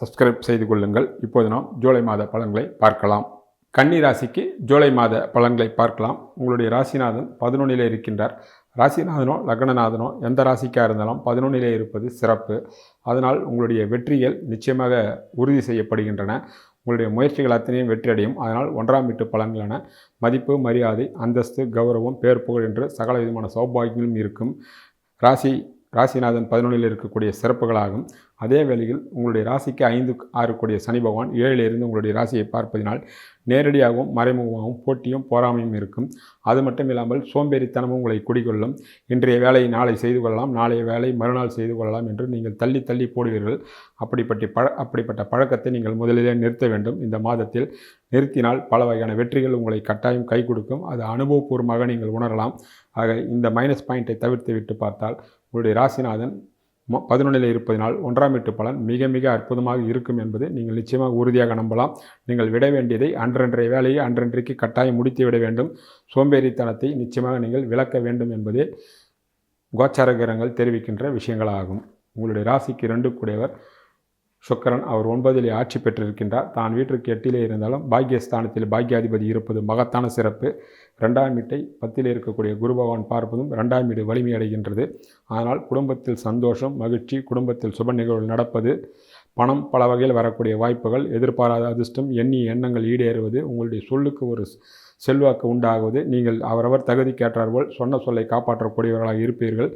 Subscribe செய்து கொள்ளுங்கள் இப்போது நாம் ஜூலை மாத பலன்களை பார்க்கலாம். கன்னி ராசிக்கு ஜூலை மாத பலன்களை பார்க்கலாம். உங்களுடைய ராசிநாதன் பதினொன்னிலே இருக்கின்றார். ராசிநாதனோ லக்னநாதனோ எந்த ராசிக்காக இருந்தாலும் பதினொன்றிலே இருப்பது சிறப்பு. அதனால் உங்களுடைய வெற்றிகள் நிச்சயமாக உறுதி செய்யப்படுகின்றன. உங்களுடைய முயற்சிகள் அத்தனையும் வெற்றியடையும். அதனால் ஒன்றாம் வீட்டு பலன்களான மதிப்பு மரியாதை அந்தஸ்து கௌரவம் பேர் புகழ் என்று சகல விதமான சௌபாகியங்களும் இருக்கும். ராசி ராசிநாதன் பதினொன்றில் இருக்கக்கூடிய சிறப்புகளாகும். அதே வேளையில் உங்களுடைய ராசிக்கு ஐந்து ஆறு கூடிய சனி பகவான் ஏழிலிருந்து உங்களுடைய ராசியை பார்ப்பதினால் நேரடியாகவும் மறைமுகமாகவும் போட்டியும் போராமையும் இருக்கும். அது மட்டும் இல்லாமல் சோம்பேறித்தனமும் உங்களை குடிகொள்ளும். இன்றைய வேலையை நாளை செய்து கொள்ளலாம். நாளைய வேலை மறுநாள் செய்து கொள்ளலாம் என்று நீங்கள் தள்ளி தள்ளி போடுவீர்கள். அப்படிப்பட்ட பழ அப்படிப்பட்ட பழக்கத்தை நீங்கள் முதலிலே நிறுத்த வேண்டும். இந்த மாதத்தில் நிறுத்தினால் பல வகையான வெற்றிகள் உங்களை கட்டாயம் கை கொடுக்கும். அது அனுபவபூர்வமாக நீங்கள் உணரலாம். ஆக இந்த மைனஸ் பாயிண்ட்டை தவிர்த்து விட்டு பார்த்தால் உங்களுடைய ராசிநாதன் ம- பதினொன்றில் இருப்பதினால் ஒன்றாம் வீட்டு பலன் மிக மிக அற்புதமாக இருக்கும் என்பது நீங்கள் நிச்சயமாக உறுதியாக நம்பலாம். நீங்கள் விட வேண்டியதை அன்றன்றைய வேலையை அன்றன்றைக்கு கட்டாயம் முடித்து விட வேண்டும். சோம்பேறித்தனத்தை நிச்சயமாக நீங்கள் விளக்க வேண்டும் என்பதே கோச்சார கிரகங்கள் தெரிவிக்கின்ற விஷயங்களாகும். உங்களுடைய ராசிக்கு ரெண்டு கூடியவர். சுக்கரன் அவர் ஒன்பதிலே ஆட்சி பெற்றிருக்கின்றார். தான் வீட்டிற்கு எட்டிலே இருந்தாலும் பாக்கியஸ்தானத்தில் பாக்கியாதிபதி இருப்பது மகத்தான சிறப்பு. ரெண்டாம் வீட்டை பத்திலே இருக்கக்கூடிய குரு பகவான் பார்ப்பதும் ரெண்டாம் வீடு வலிமையடைகின்றது ஆனால் குடும்பத்தில் சந்தோஷம் மகிழ்ச்சி குடும்பத்தில் சுப நிகழ்வு நடப்பது பணம் பல வகையில் வரக்கூடிய வாய்ப்புகள் எதிர்பாராத அதிர்ஷ்டம் எண்ணிய எண்ணங்கள் ஈடேறுவது உங்களுடைய சொல்லுக்கு ஒரு செல்வாக்கு உண்டாகுவது. நீங்கள் அவரவர் தகுதிக்கேற்றாற்போல் சொன்ன சொல்லை காப்பாற்றக்கூடியவர்களாக இருப்பீர்கள்.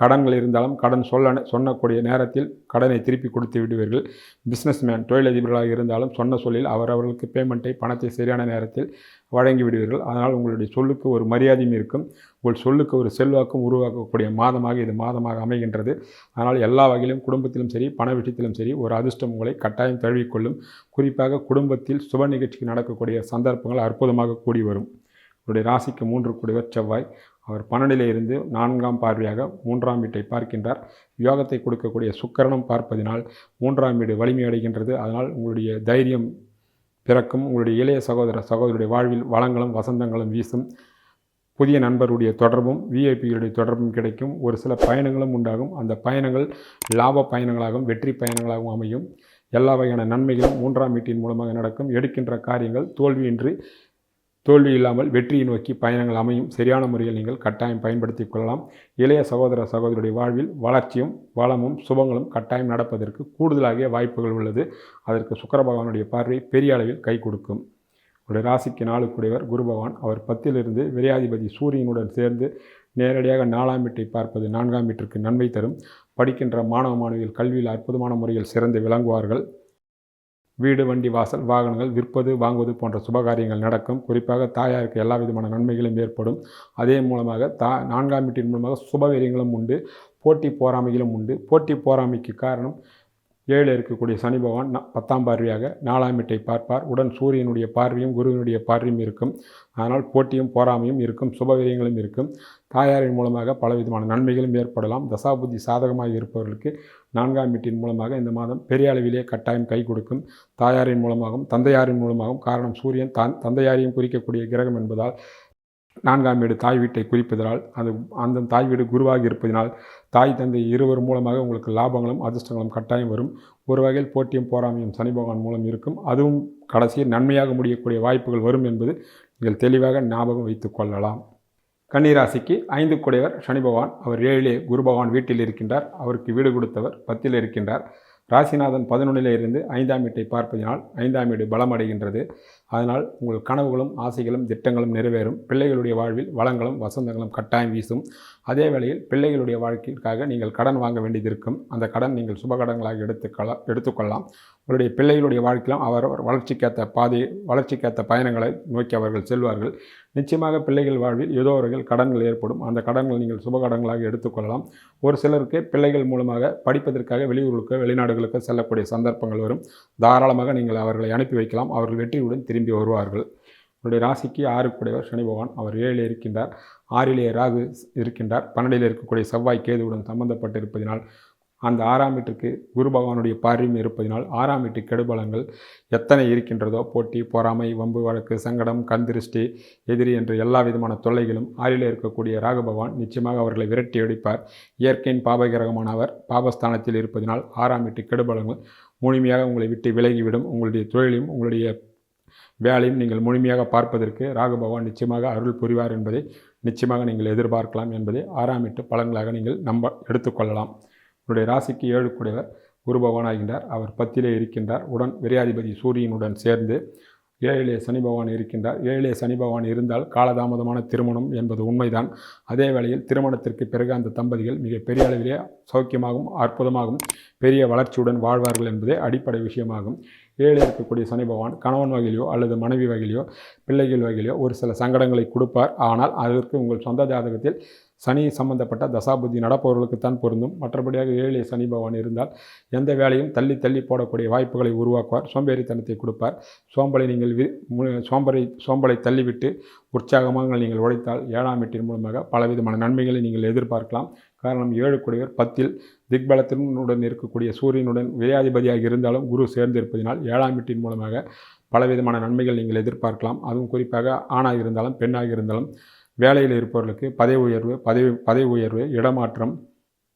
கடன்கள் இருந்தாலும் கடன் சொல்ல சொன்னக்கூடிய நேரத்தில் கடனை திருப்பி கொடுத்து விடுவீர்கள். பிஸ்னஸ்மேன் தொழிலதிபர்களாக இருந்தாலும் சொன்ன சொல்லில் அவரவர்களுக்கு பேமெண்ட்டை பணத்தை சரியான நேரத்தில் வழங்கி விடுவீர்கள். அதனால் உங்களுடைய சொல்லுக்கு ஒரு மரியாதையும் இருக்கும். உங்கள் சொல்லுக்கு ஒரு செல்வாக்கும் உருவாக்கக்கூடிய மாதமாக இது மாதமாக அமைகின்றது. அதனால் எல்லா வகையிலும் குடும்பத்திலும் சரி பண விஷயத்திலும் சரி ஒரு அதிர்ஷ்டம் உங்களை கட்டாயம் தழுவிக்கொள்ளும் குறிப்பாக குடும்பத்தில் சுப நிகழ்ச்சிக்கு நடக்கக்கூடிய சந்தர்ப்பங்கள் அற்புதமாக கூடி வரும். உங்களுடைய ராசிக்கு மூன்று கூடியவர் செவ்வாய். அவர் பன்னெண்டிலிருந்து நான்காம் பார்வையாக மூன்றாம் வீட்டை பார்க்கின்றார். யோகத்தை கொடுக்கக்கூடிய சுக்கரணம் பார்ப்பதினால் மூன்றாம் வீடு வலிமையடைகின்றது அதனால் உங்களுடைய தைரியம் பிறக்கும் உங்களுடைய இளைய சகோதர சகோதரருடைய வாழ்வில் வளங்களும் வசந்தங்களும் வீசும். புதிய நண்பருடைய தொடர்பும் விஐபிகளுடைய தொடர்பும் கிடைக்கும். ஒரு சில பயணங்களும் உண்டாகும். அந்த பயணங்கள் லாப பயணங்களாகவும் வெற்றி பயணங்களாகவும் அமையும். எல்லா வகையான நன்மைகளும் மூன்றாம் வீட்டின் மூலமாக நடக்கும். எடுக்கின்ற காரியங்கள் தோல்வியின்றி தோல்வி இல்லாமல் வெற்றியை நோக்கி பயணங்கள் அமையும். சரியான முறையில் நீங்கள் கட்டாயம் பயன்படுத்திக் கொள்ளலாம். இளைய சகோதர சகோதரியுடைய வாழ்வில் வளர்ச்சியும் வளமும் சுபங்களும் கட்டாயம் நடப்பதற்கு கூடுதலாகிய வாய்ப்புகள் உள்ளது. அதற்கு சுக்கர பகவானுடைய பார்வை பெரிய அளவில் கை கொடுக்கும். உடைய ராசிக்கு நாளுக்குடையவர் குரு பகவான். அவர் பத்திலிருந்து விரையாதிபதி சூரியனுடன் சேர்ந்து நேரடியாக நாலாம் வீட்டை பார்ப்பது நான்காம் வீட்டிற்கு நன்மை தரும். படிக்கின்ற மாணவ மாணவிகள் கல்வியில் அற்புதமான முறையில் சிறந்து விளங்குவார்கள். வீடு வண்டி வாசல் வாகனங்கள் விற்பது வாங்குவது போன்ற சுபகாரியங்கள் நடக்கும். குறிப்பாக தாயாருக்கு எல்லா விதமான நன்மைகளும் ஏற்படும். அதே மூலமாக தா நான்காம் வீட்டின் மூலமாக சுபவீரியங்களும் உண்டு. போட்டி போராமைகளும் உண்டு. போட்டி போராமைக்கு காரணம் ஏழு இருக்கக்கூடிய சனி பகவான் பத்தாம் பார்வையாக நாலாம் வீட்டை பார்ப்பார். உடன் சூரியனுடைய பார்வையும் குருவினுடைய பார்வையும் இருக்கும். அதனால் போட்டியும் போராமையும் இருக்கும். சுபவீரியங்களும் இருக்கும். தாயாரின் மூலமாக பலவிதமான நன்மைகளும் ஏற்படலாம். தசாபுத்தி சாதகமாக இருப்பவர்களுக்கு நான்காம் வீட்டின் மூலமாக இந்த மாதம் பெரிய அளவிலே கட்டாயம் கை கொடுக்கும். தாயாரின் மூலமாகவும் தந்தையாரின் மூலமாகவும் காரணம் சூரியன் தான் தந்தையாரையும் குறிக்கக்கூடிய கிரகம் என்பதால் நான்காம் வீடு தாய் வீட்டை குறிப்பதனால் அது அந்த தாய் வீடு குருவாக இருப்பதினால் தாய் தந்தை இருவர் மூலமாக உங்களுக்கு லாபங்களும் அதிர்ஷ்டங்களும் கட்டாயம் வரும். ஒரு வகையில் போட்டியும் போராமையும் சனி பகவான் மூலம் இருக்கும். அதுவும் கடைசியில் நன்மையாக முடியக்கூடிய வாய்ப்புகள் வரும் என்பது நீங்கள் தெளிவாக ஞாபகம் வைத்து கொள்ளலாம். கன்னிராசிக்கு ஐந்து குடையவர் சனி பகவான். அவர் ஏழிலே குரு பகவான் வீட்டில் இருக்கின்றார். அவருக்கு வீடு கொடுத்தவர் பத்தில் இருக்கின்றார். ராசிநாதன் பதினொன்றிலே இருந்து ஐந்தாம் வீட்டை பார்ப்பதினால் ஐந்தாம் வீடு பலம் அடைகின்றது அதனால் உங்கள் கனவுகளும் ஆசைகளும் திட்டங்களும் நிறைவேறும். பிள்ளைகளுடைய வாழ்வில் வளங்களும் வசந்தங்களும் கட்டாயம் வீசும். அதே வேளையில் பிள்ளைகளுடைய வாழ்க்கைக்காக நீங்கள் கடன் வாங்க வேண்டியது இருக்கும். அந்த கடன் நீங்கள் சுப எடுத்துக்கலாம் எடுத்துக்கொள்ளலாம். உங்களுடைய பிள்ளைகளுடைய வாழ்க்கையிலும் அவர் வளர்ச்சிக்கேற்ற பாதை வளர்ச்சிக்கேற்ற பயணங்களை நோக்கி அவர்கள் செல்வார்கள். நிச்சயமாக பிள்ளைகள் வாழ்வில் ஏதோ அவர்கள் கடன்கள் ஏற்படும். அந்த கடன்கள் நீங்கள் சுபகடங்களாக எடுத்துக்கொள்ளலாம். ஒரு சிலருக்கு பிள்ளைகள் மூலமாக படிப்பதற்காக வெளியூர்களுக்கு வெளிநாடுகளுக்கு செல்லக்கூடிய சந்தர்ப்பங்கள் வரும். தாராளமாக நீங்கள் அவர்களை அனுப்பி வைக்கலாம். அவர்கள் வெற்றியுடன் திரும்பி வருவார்கள். உங்களுடைய ராசிக்கு ஆறுக்குடையவர் சனி பகவான். அவர் ஏழில் இருக்கின்றார். ஆறிலே ராகு இருக்கின்றார். பன்னெண்டில் இருக்கக்கூடிய செவ்வாய் கேதுவுடன் சம்பந்தப்பட்டு இருப்பதினால் அந்த ஆறாம் வீட்டுக்கு குரு பகவானுடைய பார்வையும் இருப்பதினால் ஆறாம் வீட்டு கெடுபலங்கள் எத்தனை இருக்கின்றதோ போட்டி பொறாமை வம்பு வழக்கு சங்கடம் கந்திருஷ்டி எதிரி என்ற எல்லா விதமான தொல்லைகளும் ஆறில் இருக்கக்கூடிய ராகு பகவான் நிச்சயமாக அவர்களை விரட்டி அடிப்பார். இயற்கையின் பாபகிரகமான அவர் பாபஸ்தானத்தில் இருப்பதினால் ஆறாம் வீட்டு கெடுபலங்கள் முழுமையாக உங்களை விட்டு விலகிவிடும். உங்களுடைய தொழிலையும் உங்களுடைய வேலையும் நீங்கள் முழுமையாக பார்ப்பதற்கு ராகு பகவான் நிச்சயமாக அருள் புரிவார் என்பதை நிச்சயமாக நீங்கள் எதிர்பார்க்கலாம் என்பதை ஆறாம் வீட்டு பலன்களாக நீங்கள் நம்ப எடுத்துக்கொள்ளலாம். உங்களுடைய ராசிக்கு ஏழு கூடியவர் குரு பகவானாகின்றார் அவர் பத்திலே இருக்கின்றார். உடன் விரையாதிபதி சூரியனுடன் சேர்ந்து ஏழிலே சனி பகவான் இருக்கின்றார். ஏழிலே சனி பகவான் இருந்தால் காலதாமதமான திருமணம் என்பது உண்மைதான். அதே வேளையில் திருமணத்திற்கு பிறகு அந்த தம்பதிகள் மிக பெரிய அளவிலே சௌக்கியமாகவும் அற்புதமாகவும் பெரிய வளர்ச்சியுடன் வாழ்வார்கள் என்பதே அடிப்படை விஷயமாகும். ஏழு இருக்கக்கூடிய சனி பகவான் கணவன் வகையிலையோ அல்லது மனைவி வகையிலையோ பிள்ளைகள் வகையிலையோ ஒரு சில சங்கடங்களை கொடுப்பார். ஆனால் அதற்கு உங்கள் சொந்த ஜாதகத்தில் சனி சம்பந்தப்பட்ட தசாபுத்தி நடப்பவர்களுக்குத்தான் பொருந்தும். மற்றபடியாக ஏழை சனி பகவான் இருந்தால் எந்த வேலையும் தள்ளி தள்ளி போடக்கூடிய வாய்ப்புகளை உருவாக்குவார். சோம்பேறித்தனத்தை கொடுப்பார். சோம்பலை நீங்கள் வி சோம்பரை சோம்பலை தள்ளிவிட்டு உற்சாகமாக நீங்கள் உழைத்தால் ஏழாம் வீட்டின் மூலமாக பலவிதமான நன்மைகளை நீங்கள் எதிர்பார்க்கலாம். காரணம் ஏழு குடையர் பத்தில் திக்பலத்தினுடன் இருக்கக்கூடிய சூரியனுடன் விரையாதிபதியாக இருந்தாலும் குரு சேர்ந்து இருப்பதினால் ஏழாம் வீட்டின் மூலமாக பலவிதமான நன்மைகள் நீங்கள் எதிர்பார்க்கலாம். அதுவும் குறிப்பாக ஆணாக இருந்தாலும் பெண்ணாக இருந்தாலும் வேலையில் இருப்பவர்களுக்கு பதவி உயர்வு பதவி பதவி உயர்வு இடமாற்றம்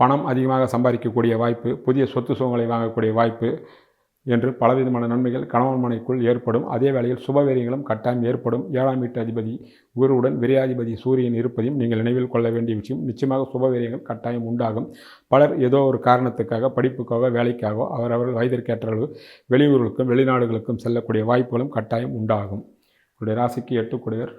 பணம் அதிகமாக சம்பாதிக்கக்கூடிய வாய்ப்பு புதிய சொத்து சுகங்களை வாங்கக்கூடிய வாய்ப்பு என்று பலவிதமான நன்மைகள் கணவன் மனைக்குள் ஏற்படும். அதே வேளையில் சுபவீரியங்களும் கட்டாயம் ஏற்படும். ஏழாம் வீட்டு அதிபதி குருவுடன் விரையாதிபதி சூரியன் இருப்பதையும் நீங்கள் நினைவில் கொள்ள வேண்டிய விஷயம். நிச்சயமாக சுபவீரியங்கள் கட்டாயம் உண்டாகும். பலர் ஏதோ ஒரு காரணத்துக்காக படிப்புக்காக வேலைக்காக அவரவர்கள் வயதிற்கேற்ற அளவு வெளியூர்களுக்கும் வெளிநாடுகளுக்கும் செல்லக்கூடிய வாய்ப்புகளும் கட்டாயம் உண்டாகும். உங்களுடைய ராசிக்கு எட்டுக்குடையர்.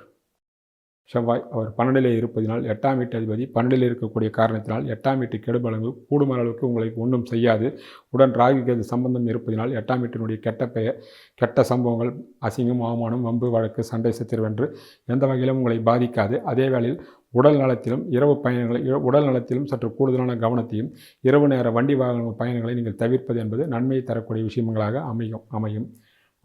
செவ்வாய் அவர் பன்னெண்டிலே இருப்பதினால் எட்டாம் வீட்டு அதிபதி பன்னெண்டில் இருக்கக்கூடிய காரணத்தினால் எட்டாம் வீட்டு கெடுபலங்கள் கூடும் அளவுக்கு உங்களுக்கு ஒன்றும் செய்யாது. உடன் ராகு கேது சம்பந்தம் இருப்பதினால் எட்டாம் வீட்டினுடைய கெட்ட பெயர் கெட்ட சம்பவங்கள் அசிங்கம் அவமானம் வம்பு வழக்கு சண்டை சித்திரவென்று எந்த வகையிலும் உங்களை பாதிக்காது. அதே வேளையில் உடல் நலத்திலும் இரவு பயணங்களை உடல் நலத்திலும் சற்று கூடுதலான கவனத்தையும் இரவு நேர வண்டி வாகன பயணங்களை நீங்கள் தவிர்ப்பது என்பது நன்மையை தரக்கூடிய விஷயங்களாக அமையும் அமையும்.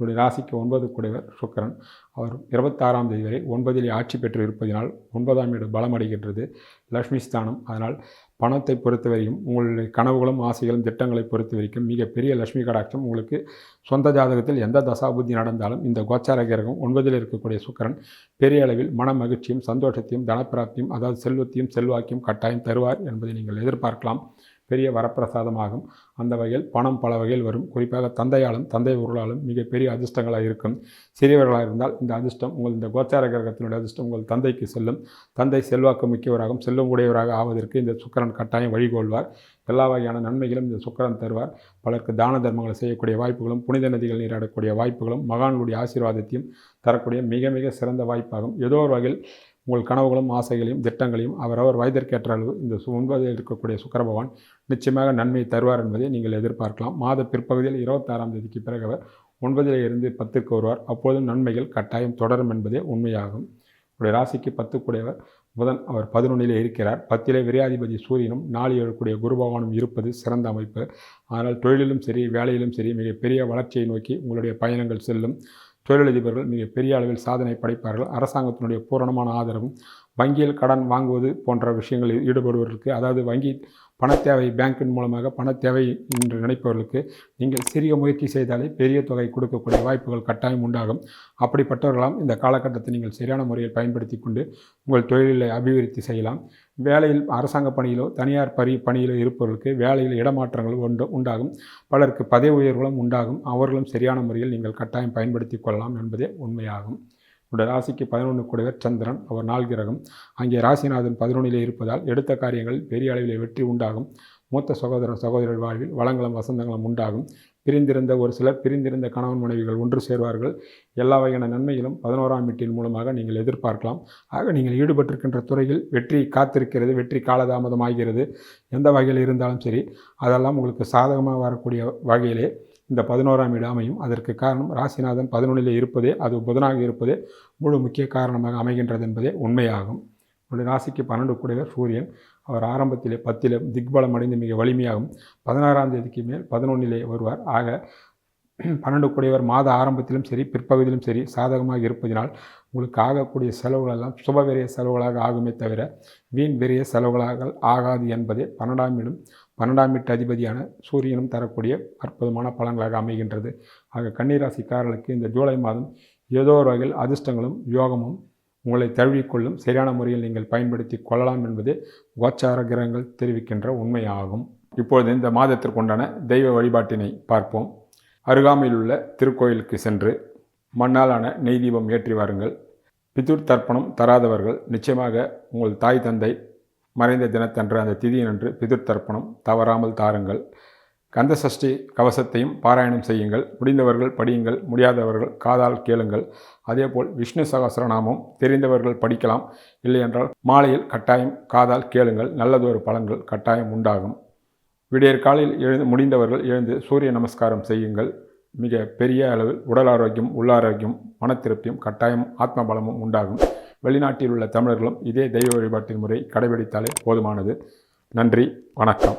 உங்களுடைய ராசிக்கு ஒன்பது குடைவர் சுக்கரன். அவர் இருபத்தாறாம் தேதி வரை ஒன்பதில் ஆட்சி பெற்று இருப்பதினால் ஒன்பதாம் வீடு பலமடைகின்றது லக்ஷ்மி ஸ்தானம். அதனால் பணத்தை பொறுத்தவரையும் உங்களுடைய கனவுகளும் ஆசைகளும் திட்டங்களை பொறுத்த வரைக்கும் மிகப்பெரிய லட்சுமி கடாட்சம். உங்களுக்கு சொந்த ஜாதகத்தில் எந்த தசாபுத்தி நடந்தாலும் இந்த கோச்சார கிரகம் ஒன்பதில் இருக்கக்கூடிய சுக்கரன் பெரிய அளவில் மன மகிழ்ச்சியும் சந்தோஷத்தையும் தனப்பிராப்தியும் அதாவது செல்வத்தையும் செல்வாக்கையும் கட்டாயம் தருவார் என்பதை நீங்கள் எதிர்பார்க்கலாம். பெரிய வரப்பிரசாதமாகும். அந்த வகையில் பணம் பல வகையில் வரும். குறிப்பாக தந்தையாலும் தந்தை உருளாலும் மிகப்பெரிய அதிர்ஷ்டங்களாக இருக்கும். சிறியவர்களாக இருந்தால் இந்த அதிர்ஷ்டம் உங்கள் இந்த கோச்சார கிரகத்தினுடைய அதிர்ஷ்டம் உங்கள் தந்தைக்கு செல்லும். தந்தை செல்வாக்கு முக்கியவராகவும் செல்லும் உடையவராக ஆவதற்கு இந்த சுக்கரன் கட்டாயம் வழிகொள்வார். எல்லா வகையான நன்மைகளும் இந்த சுக்கரன் தருவார். பலருக்கு தான தர்மங்களை செய்யக்கூடிய வாய்ப்புகளும் புனித நதிகள் நீராடக்கூடிய வாய்ப்புகளும் மகான்களுடைய ஆசீர்வாதத்தையும் தரக்கூடிய மிக மிக சிறந்த வாய்ப்பாகும். ஏதோ ஒரு வகையில் உங்கள் கனவுகளும் ஆசைகளையும் திட்டங்களையும் அவரவர் வயதிற்கேற்ற அளவு இந்த ஒன்பதில் இருக்கக்கூடிய சுக்கர பகவான் நிச்சயமாக நன்மையை தருவார் என்பதை நீங்கள் எதிர்பார்க்கலாம். மாத பிற்பகுதியில் இருபத்தாறாம் தேதிக்கு பிறகு அவர் ஒன்பதில் இருந்து பத்துக்கு வருவார். அப்போதும் நன்மைகள் கட்டாயம் தொடரும் என்பதே உண்மையாகும். உடைய ராசிக்கு பத்து கூடியவர் புதன் அவர் பதினொன்றிலே இருக்கிறார். பத்திலே விரையாதிபதி சூரியனும் நாலு ஏழக்கூடிய குரு பகவானும் இருப்பது சிறந்த அமைப்பு. ஆனால் தொழிலிலும் சரி வேலையிலும் சரி மிகப்பெரிய வளர்ச்சியை நோக்கி உங்களுடைய பயணங்கள் செல்லும். தொழிலதிபர்கள் மிக பெரிய அளவில் சாதனை படைப்பார்கள். அரசாங்கத்தினுடைய பூரணமான ஆதரவும் வங்கியில் கடன் வாங்குவது போன்ற விஷயங்களில் ஈடுபடுவதற்கு அதாவது வங்கி பணத்தேவை பேங்கின் மூலமாக பணத்தேவை என்று நினைப்பவர்களுக்கு நீங்கள் சிறிய முயற்சி செய்தாலே பெரிய தொகை கொடுக்கக்கூடிய வாய்ப்புகள் கட்டாயம் உண்டாகும். அப்படிப்பட்டவர்களாம் இந்த காலகட்டத்தை நீங்கள் சரியான முறையில் பயன்படுத்தி கொண்டு உங்கள் தொழிலை அபிவிருத்தி செய்யலாம். வேலையில் அரசாங்க பணியிலோ தனியார் பரி பணியிலோ இருப்பவர்களுக்கு வேலையில் இடமாற்றங்கள் உண்டு உண்டாகும். பலருக்கு பதவி உயர்வுகளும் உண்டாகும். அவர்களும் சரியான முறையில் நீங்கள் கட்டாயம் பயன்படுத்தி கொள்ளலாம் என்பதே உண்மையாகும். உடைய ராசிக்கு பதினொன்று கூடவே சந்திரன் அவர் நாள் கிரகம். அங்கே ராசிநாதன் பதினொன்றிலே இருப்பதால் எடுத்த காரியங்கள் பெரிய அளவில் வெற்றி உண்டாகும். மூத்த சகோதர சகோதரர் வாழ்வில் வளங்களும் வசந்தங்களும் உண்டாகும். பிரிந்திருந்த ஒரு சிலர் பிரிந்திருந்த கணவன் மனைவிகள் ஒன்று சேர்வார்கள். எல்லா வகையான நன்மைகளும் பதினோராம் வீட்டின் மூலமாக நீங்கள் எதிர்பார்க்கலாம். ஆக நீங்கள் ஈடுபட்டிருக்கின்ற துறையில் வெற்றி காத்திருக்கிறது வெற்றி காலதாமதமாகிறது. எந்த வகையில் இருந்தாலும் சரி அதெல்லாம் உங்களுக்கு சாதகமாக வரக்கூடிய வகையிலே இந்த பதினோராம் வீடு அமையும். அதற்கு காரணம் ராசிநாதன் பதினொன்றிலே இருப்பதே அது புதனாக இருப்பதே முழு முக்கிய காரணமாக அமைகின்றது என்பதே உண்மையாகும். உங்களுடைய ராசிக்கு பன்னெண்டு கூடியவர் சூரியன். அவர் ஆரம்பத்திலே பத்திலே திக்பலம் அடைந்து மிக வலிமையாகும். பதினாறாம் தேதிக்கு மேல் பதினொன்றிலே வருவார். ஆக பன்னெண்டு கூடியவர் மாத ஆரம்பத்திலும் சரி பிற்பகுதியிலும் சரி சாதகமாக இருப்பதினால் உங்களுக்கு ஆகக்கூடிய செலவுகள் எல்லாம் சுபவிரிய செலவுகளாக ஆகுமே தவிர வீண் விரைய செலவுகளாக ஆகாது என்பதே பன்னெண்டாம் வீடும் பன்னெண்டாம் வீட்டு அதிபதியான சூரியனும் தரக்கூடிய அற்புதமான பலன்களாக அமைகின்றது. ஆக கன்னிராசிக்காரர்களுக்கு இந்த ஜூலை மாதம் ஏதோ ஒரு வகையில் அதிர்ஷ்டங்களும் யோகமும் உங்களை தழுவிக்கொள்ளும் சரியான முறையில் நீங்கள் பயன்படுத்தி கொள்ளலாம் என்பது கோச்சார கிரகங்கள் தெரிவிக்கின்ற உண்மையாகும். இப்பொழுது இந்த மாதத்திற்குண்டான தெய்வ வழிபாட்டினை பார்ப்போம். அருகாமையில் உள்ள திருக்கோயிலுக்கு சென்று மண்ணாலான நெய் தீபம் ஏற்றி வாருங்கள். பிதுர் தர்ப்பணம் தராதவர்கள் நிச்சயமாக உங்கள் தாய் தந்தை மறைந்த தினத்தன்று அந்த திதியினன்று பிதிர்த்தர்ப்பணம் தவறாமல் தாருங்கள். கந்த சஷ்டி கவசத்தையும் பாராயணம் செய்யுங்கள். முடிந்தவர்கள் படியுங்கள். முடியாதவர்கள் காதால் கேளுங்கள். அதேபோல் விஷ்ணு சகசரநாமம் தெரிந்தவர்கள் படிக்கலாம். இல்லையென்றால் மாலையில் கட்டாயம் காதால் கேளுங்கள். நல்லதொரு பலன்கள் கட்டாயம் உண்டாகும். விடியற் காலையில் எழுந்து முடிந்தவர்கள் எழுந்து சூரிய நமஸ்காரம் செய்யுங்கள். மிக பெரிய அளவில் உடல் ஆரோக்கியம் உள்ளாரோக்கியம் மனத்திருப்தியும் கட்டாயம் ஆத்ம பலமும் உண்டாகும். வெளிநாட்டில் உள்ள தமிழர்களும் இதே தெய்வ வழிபாட்டின் முறை கடைபிடித்தாலே போதுமானது. நன்றி வணக்கம்.